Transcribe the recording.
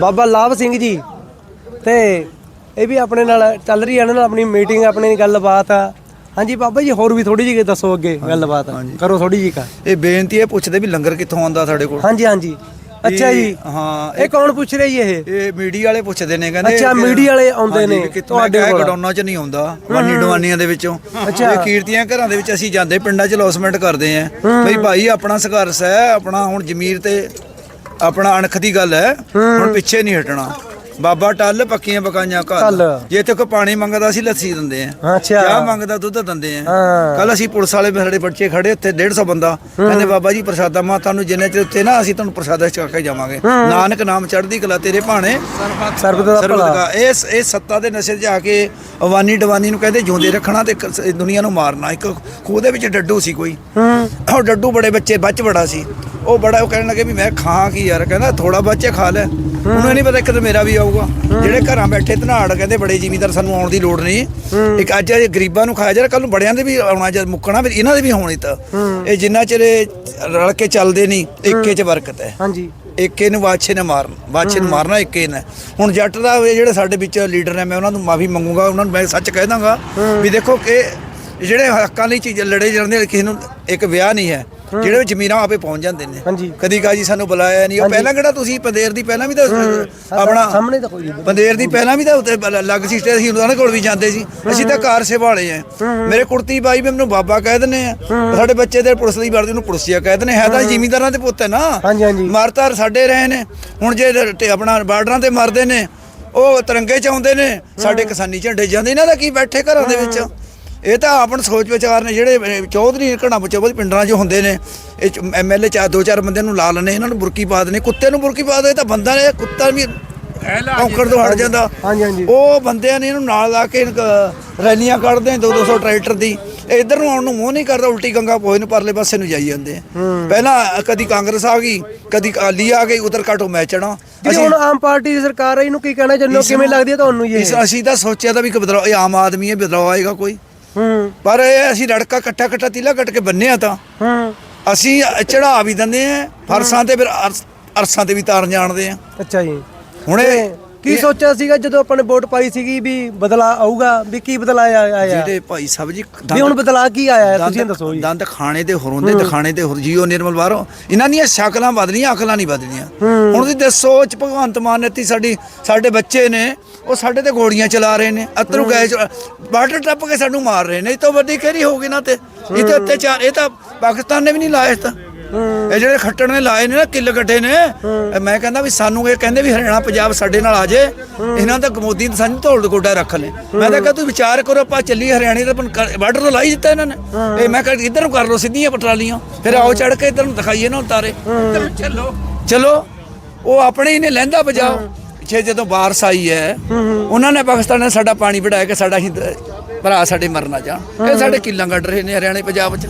ਬਾਬਾ ਲਾਭ ਸਿੰਘ ਜੀ। ਤੇ ਇਹ ਵੀ ਆਪਣੇ ਨਾਲ ਚੱਲ ਰਹੀ ਹੈ ਇਹਨਾਂ ਨਾਲ ਆਪਣੀ ਮੀਟਿੰਗ ਆਪਣੀ ਗੱਲਬਾਤ ਆ। ਹਾਂਜੀ ਬਾਬਾ ਜੀ ਹੋਰ ਵੀ ਥੋੜੀ ਜਿਹੀ ਦੱਸੋ ਅੱਗੇ ਗੱਲਬਾਤ। ਕਰੋ ਥੋੜੀ ਜਿਹੀ ਕਾ। ਇਹ ਬੇਨਤੀ ਇਹ ਪੁੱਛਦੇ ਵੀ ਲੰਗਰ ਕਿੱਥੋਂ ਆਉਂਦਾ ਸਾਡੇ ਕੋਲ? ਹਾਂਜੀ ਹਾਂਜੀ। ਅੱਛਾ ਜੀ। ਹਾਂ ਇਹ ਕੌਣ ਪੁੱਛ ਰਿਹਾ ਇਹ? ਇਹ ਮੀਡੀਆ ਵਾਲੇ ਪੁੱਛਦੇ ਨੇ ਕਹਿੰਦੇ ਅੱਛਾ, ਮੀਡੀਆ ਵਾਲੇ ਆਉਂਦੇ ਨੇ ਤੁਹਾਡੇ ਕੋਲ। ਗਡਾਉਣਾ ਚ ਨਹੀਂ ਆਉਂਦਾ ਵਾਨੀ ਡਵਾਨੀਆਂ ਦੇ ਵਿੱਚੋਂ। ਅੱਛਾ। ਇਹ ਕੀਰਤੀਆਂ ਘਰਾਂ ਦੇ ਵਿੱਚ ਅਸੀਂ ਜਾਂਦੇ ਪਿੰਡਾਂ ਚ ਲੌਸਮੈਂਟ ਕਰਦੇ ਆਂ। ਬਈ ਭਾਈ ਆਪਣਾ ਸੰਘਰਸ਼ ਹੈ ਆਪਣਾ ਹੁਣ ਜ਼ਮੀਰ ਤੇ ਆਪਣਾ ਅਣਖ ਦੀ ਗੱਲ ਹੈ ਹੁਣ ਪਿੱਛੇ ਨਹੀਂ ਹਟਣਾ। ਬਾਬਾ ਟੱਲ ਪੱਕੀਆਂ ਪਕਾਈਆਂ ਟੱਲ। ਘਰ ਜੇ ਤੇ ਕੋਈ ਪਾਣੀ ਮੰਗਦਾ ਅਸੀਂ ਲੱਸੀ ਦਿੰਦੇ ਆਂ। ਅੱਛਾ। ਚਾਹ ਮੰਗਦਾ ਦੁੱਧ ਦਿੰਦੇ ਆਂ। ਹਾਂ। ਕੱਲ ਅਸੀਂ ਪੁਲਿਸ ਵਾਲੇ ਸਾਡੇ ਬੱਚੇ ਖੜੇ ਉੱਥੇ 150 ਬੰਦਾ ਕਹਿੰਦੇ ਬਾਬਾ ਜੀ ਪ੍ਰਸ਼ਾਦਾ ਮਾ ਤੁਹਾਨੂੰ ਜਿੰਨੇ ਚਿਰ ਉੱਥੇ ਨਾ ਅਸੀਂ ਤੁਹਾਨੂੰ ਪ੍ਰਸ਼ਾਦਾ ਛਕਾ ਕੇ ਜਾਵਾਂਗੇ। ਨਾਨਕ ਨਾਮ ਚੜ੍ਹਦੀ ਕਲਾ ਤੇਰੇ ਭਾਣੇ। ਸਰਬਤ ਦਾ ਸਰਬਤ ਭਲਾ ਦਾ। ਇਸ ਇਹ ਸੱਤਾ ਦੇ ਨਸ਼ੇ 'ਚ ਆ ਕੇ ਅਵਾਨੀ ਡਵਾਨੀ ਨੂੰ ਕਹਿੰਦੇ ਜਿਉਂਦੇ ਰੱਖਣਾ ਤੇ ਕ- ਦੁਨੀਆ ਨੂੰ ਮਾਰਨਾ। ਇੱਕ ਖੂਹ ਦੇ ਵਿੱਚ ਡੱਡੂ ਸੀ ਕੋਈ। ਹੂੰ। ਉਹ ਡੱਡੂ ਬੜੇ ਬੱਚੇ ਬੱਚ ਬੜਾ ਸੀ। ਉਹ ਬੜਾ ਉਹ ਕਹਿਣ ਲੱਗੇ ਵੀ ਮੈਂ ਖਾਂ ਕੀ ਯਾਰ? ਕਹਿੰਦਾ ਥੋੜਾ ਬੱਚੇ ਖਾ ਲੈ। ਉਹਨੂੰ ਨਹੀਂ ਪਤਾ ਇੱਕ ਤਾਂ ਮੇਰਾ ਵੀ ਆਊਗਾ। ਜਿਹੜੇ ਘਰਾਂ ਬੈਠੇ ਧਨਾੜ ਕਹਿੰਦੇ ਬੜੇ ਜ਼ਿਮੀਂਦਾਰ ਸਾਨੂੰ ਆਉਣ ਦੀ ਲੋੜ ਨਹੀਂ। ਇੱਕ ਅੱਜ ਇਹ ਗਰੀਬਾਂ ਨੂੰ ਖਾਇਆ ਜਰਾ ਕੱਲ ਨੂੰ ਬੜਿਆਂ ਦੇ ਵੀ ਆਉਣਾ ਜਦ ਮੁੱਕਣਾ ਵੀ ਇਹਨਾਂ ਦੇ ਵੀ ਹੋਣੀ ਤਾਂ। ਇਹ ਜਿੰਨਾ ਚਿਰ ਰਲ ਕੇ ਚੱਲਦੇ ਨਹੀਂ ਇੱਕੇ 'ਚ ਬਰਕਤ ਹੈ। ਹਾਂਜੀ। ਏਕੇ ਨੂੰ ਬਾਦਸ਼ਾਹ ਨੇ ਮਾਰਨ ਬਾਦਸ਼ਾਹ ਨੂੰ ਮਾਰਨਾ ਏਕੇ ਨੇ। ਹੁਣ ਜੱਟ ਦਾ ਜਿਹੜੇ ਸਾਡੇ ਵਿੱਚ ਲੀਡਰ ਨੇ ਮੈਂ ਉਹਨਾਂ ਨੂੰ ਮਾਫੀ ਮੰਗੂਗਾ ਉਹਨਾਂ ਨੂੰ ਮੈਂ ਸੱਚ ਕਹਿ ਦਾਂਗਾ ਵੀ ਦੇਖੋ ਕਿ ਜਿਹੜੇ ਹੱਕਾਂ ਲਈ ਚੀਜ਼ ਲੜੇ ਜਾਂਦੇ ਕਿਸੇ ਨੂੰ ਇੱਕ ਵਿਆਹ ਨਹੀਂ ਹੈ। ਜਿਹੜੇ ਜ਼ਮੀਰਾਂ ਆਪੇ ਪਹੁੰਚ ਜਾਂਦੇ ਨੇ। ਹਾਂਜੀ। ਕਦੀ ਕਾਜੀ ਸਾਨੂੰ ਬੁਲਾਇਆ ਨਹੀਂ। ਉਹ। ਪਹਿਲਾਂ ਕਿਹੜਾ ਤੁਸੀਂ ਪੰਦੇਰ ਦੀ ਪਹਿਲਾਂ ਵੀ ਤਾਂ ਆਪਣਾ ਸਾਹਮਣੇ ਤਾਂ ਕੋਈ ਨਹੀਂ ਪੰਦੇਰ ਦੀ ਪਹਿਲਾਂ ਵੀ ਤਾਂ ਉੱਤੇ ਲੱਗ ਸੀ ਸਟੇ ਅਸੀਂ ਉਹਨਾਂ ਕੋਲ ਵੀ ਜਾਂਦੇ ਸੀ। ਅਸੀਂ ਤਾਂ ਕਾਰ ਸੰਭਾਲੇ ਆ। ਮੇਰੇ ਕੁੜਤੀ ਬਾਈ ਵੀ ਮੈਨੂੰ ਬਾਬਾ ਕਹਿ ਦਿੰਦੇ ਆ। ਸਾਡੇ ਬੱਚੇ ਦੇ ਪੁਲਿਸ ਦੀ ਵਰਦੀ ਨੂੰ ਪੁਲਿਸਿਆ ਕਹਿ ਦਿੰਦੇ ਹੈ ਤਾਂ ਜ਼ਿਮੀਂਦਾਰਾਂ ਦੇ ਪੁੱਤ ਹੈ ਨਾ। ਹਾਂਜੀ, ਹਾਂਜੀ। ਮਰਤਾਰ ਸਾਡੇ ਰਹੇ ਨੇ। ਹੁਣ ਜੇ ਆਪਣਾ ਬਾਰਡਰਾਂ ਤੇ ਮਰਦੇ ਨੇ ਉਹ ਤਿਰੰਗੇ ਚ ਆਉਂਦੇ ਨੇ। ਸਾਡੇ ਕਿਸਾਨੀ ਝੰਡੇ ਜਾਂਦੇ। ਇਹਨਾਂ ਦਾ ਕੀ ਬੈਠੇ ਘਰਾਂ ਦੇ ਵਿੱਚ? ਇਹ ਤਾਂ ਆਪਣ ਸੋਚ ਵਿਚਾਰ ਨੇ ਜਿਹੜੇ ਚੌਧਰੀ ਘਣਾ ਚੌਧਰੀ ਪਿੰਡਾਂ 'ਚ ਹੁੰਦੇ ਨੇ ਇਹ ਐਮਐਲਏ ਚਾਰ ਦੋ ਚਾਰ ਬੰਦਿਆਂ ਨੂੰ ਲਾ ਲੈਣੇ ਇਹਨਾਂ ਨੂੰ ਬੁਰਕੀ ਪਾ ਦੇਣੇ ਕੁੱਤੇ ਨੂੰ ਬੁਰਕੀ ਪਾ ਦੇ ਤਾਂ ਬੰਦਾ ਨੇ ਕੁੱਤਾ ਵੀ ਔਂਕੜ ਤੋਂ ਹਟ ਜਾਂਦਾ। ਹਾਂਜੀ, ਹਾਂਜੀ। ਉਹ ਬੰਦਿਆਂ ਨੇ ਇਹਨੂੰ ਨਾਲ ਲਾ ਕੇ ਰੈਲੀਆਂ ਕੱਢਦੇ 2-200 ਟਰੈਕਟਰ ਦੀ। ਇਧਰ ਨੂੰ ਆਉਣ ਨੂੰ ਮੂੰਹ ਨਹੀਂ ਕਰਦਾ ਉਲਟੀ ਗੰਗਾ ਪੋਏ ਨੂੰ ਪਰਲੇ ਪਾਸੇ ਨੂੰ ਜਾਈ ਜਾਂਦੇ ਆ। ਪਹਿਲਾਂ ਕਦੀ ਕਾਂਗਰਸ ਆ ਗਈ ਕਦੀ ਅਕਾਲੀ ਆ ਗਈ ਉਧਰ ਘਟੋ ਮੈਚਣਾ ਜਿਹੜੀ ਹੁਣ ਆਮ ਪਾਰਟੀ ਦੀ ਸਰਕਾਰ ਹੈ ਇਹਨੂੰ ਕੀ ਕਹਿਣਾ ਚਾਹੁੰਦੇ ਕਿਵੇਂ ਲੱਗਦੀ ਹੈ ਤੁਹਾਨੂੰ ਇਹ? ਅਸੀਂ ਤਾਂ ਸੋਚਿਆ ਤਾਂ ਵੀ ਕਿ ਬਦਲਾਅ ਇਹ ਆਮ ਆਦਮੀ ਹੈ ਬਦਲਾਅ ਆਏਗਾ ਕੋਈ। ਹੂੰ। ਪਰ ਇਹ ਅਸੀਂ ਲੜਕਾ ਇਕੱਠਾ ਇਕੱਠਾ ਤੀਲਾ ਕੱਟ ਕੇ ਬੰਨਿਆ ਤਾਂ। ਹੂੰ। ਅਸੀਂ ਚੜਾ ਵੀ ਦਿੰਦੇ ਆ ਫਰਸਾਂ ਤੇ ਫਿਰ ਅਰਸ- ਤੇ ਵੀ ਤਾਰਨ ਜਾਣਦੇ ਆ। ਅੱਛਾ ਜੀ। ਹੁਣ ਇਹ ਕੀ ਸੋਚਿਆ ਸੀਗਾ ਜਦੋਂ ਆਪਾਂ ਨੇ ਵੋਟ ਪਾਈ ਸੀਗੀ ਵੀ ਬਦਲਾ ਆਊਗਾ ਵੀ ਕੀ ਬਦਲਾ ਆਇਆ? ਜਿਹੜੇ ਭਾਈ ਸਾਹਿਬ ਜੀ ਵੀ ਹੁਣ ਬਦਲਾ ਕੀ ਆਇਆ? ਤੁਸੀਂ ਦੱਸੋ ਜੀ। ਦੰਦ ਖਾਣੇ ਤੇ ਹਰੋਂਦੇ ਦਿਖਾਣੇ ਤੇ ਹੁਰਜੀਓ ਨਿਰਮਲ ਬਾਹਰੋਂ। ਇਹਨਾਂ ਦੀਆਂ ਸ਼ਕਲਾਂ ਬਦਲੀਆਂ ਅਕਲਾਂ ਨਹੀਂ ਬਦਲੀਆਂ ਹੁਣ ਤੁਸੀਂ ਦੱਸੋ ਚ ਭਗਵੰਤ ਮਾਨ ਨੇਤੀ ਸਾਡੀ ਸਾਡੇ ਬੱਚੇ ਨੇ ਉਹ ਸਾਡੇ ਤੇ ਗੋਲੀਆਂ ਚਲਾ ਰਹੇ ਨੇ ਅਤਰੂ ਗੈਸ ਬਾਰਡਰ ਟੱਪ ਕੇ ਸਾਨੂੰ ਮਾਰ ਰਹੇ ਨੇ। ਇਹ ਤੋਂ ਵੱਡੀ ਕਿਹੜੀ ਹੋਊਗੀ ਨਾ ਤੇ? ਇਹ ਤੇ ਅਤਿਆਚਾਰ ਇਹ ਤਾਂ ਪਾਕਿਸਤਾਨ ਨੇ ਵੀ ਨਹੀਂ ਲਾਇਆ ਤਾਂ। ਇਹ ਜਿਹੜੇ ਖੱਟੜ ਨੇ ਲਾਏ ਨੇ ਨਾ ਕਿੱਲ ਕੱਟੇ ਨੇ। ਮੈਂ ਕਹਿੰਦਾ ਵੀ ਸਾਨੂੰ ਇਹ ਕਹਿੰਦੇ ਵੀ ਹਰਿਆਣਾ ਪੰਜਾਬ ਸਾਡੇ ਨਾਲ ਆ ਜੇ। ਇਹਨਾਂ ਦਾ ਮੋਦੀ ਨੇ ਸਾਨੂੰ ਧੌਲ ਗੋਡਾ ਰੱਖ ਲੈ। ਮੈਂ ਤਾਂ ਤੂੰ ਵਿਚਾਰ ਕਰੋ ਆਪਾਂ ਚੱਲੀ ਹਰਿਆਣੇ ਦਾ ਬਾਰਡਰ ਤੋਂ ਲਾਈ ਦਿੱਤਾ ਇਹਨਾਂ ਨੇ। ਇਹ ਮੈਂ ਕਹਿੰਦਾ ਇੱਧਰ ਨੂੰ ਕਰ ਲਓ ਸਿੱਧੀਆਂ ਪਟਰਾਲੀਆਂ। ਫਿਰ ਆਓ ਚੜ ਕੇ ਇੱਧਰ ਨੂੰ ਦਿਖਾਈਏ ਨਾ ਉਤਾਰੇ। ਚਲੋ। ਚਲੋ। ਉਹ ਆਪਣੇ ਹੀ ਨੇ ਲਹਿੰਦਾ ਬਜਾਓ ਪਿੱਛੇ ਜਦੋਂ ਬਾਰਿਸ਼ ਆਈ ਹੈ, ਉਹਨਾਂ ਨੇ ਪਾਕਿਸਤਾਨ ਨੇ ਸਾਡਾ ਪਾਣੀ ਵਢਾਇਆ ਕਿ ਸਾਡਾ ਹੀ ਭਰਾ ਸਾਡੇ ਮਰਨਾ ਜਾਣ ਇਹ ਸਾਡੇ ਕਿੱਲਾਂ ਕੱਢ ਰਹੇ ਨੇ ਹਰਿਆਣੇ, ਪੰਜਾਬ 'ਚ।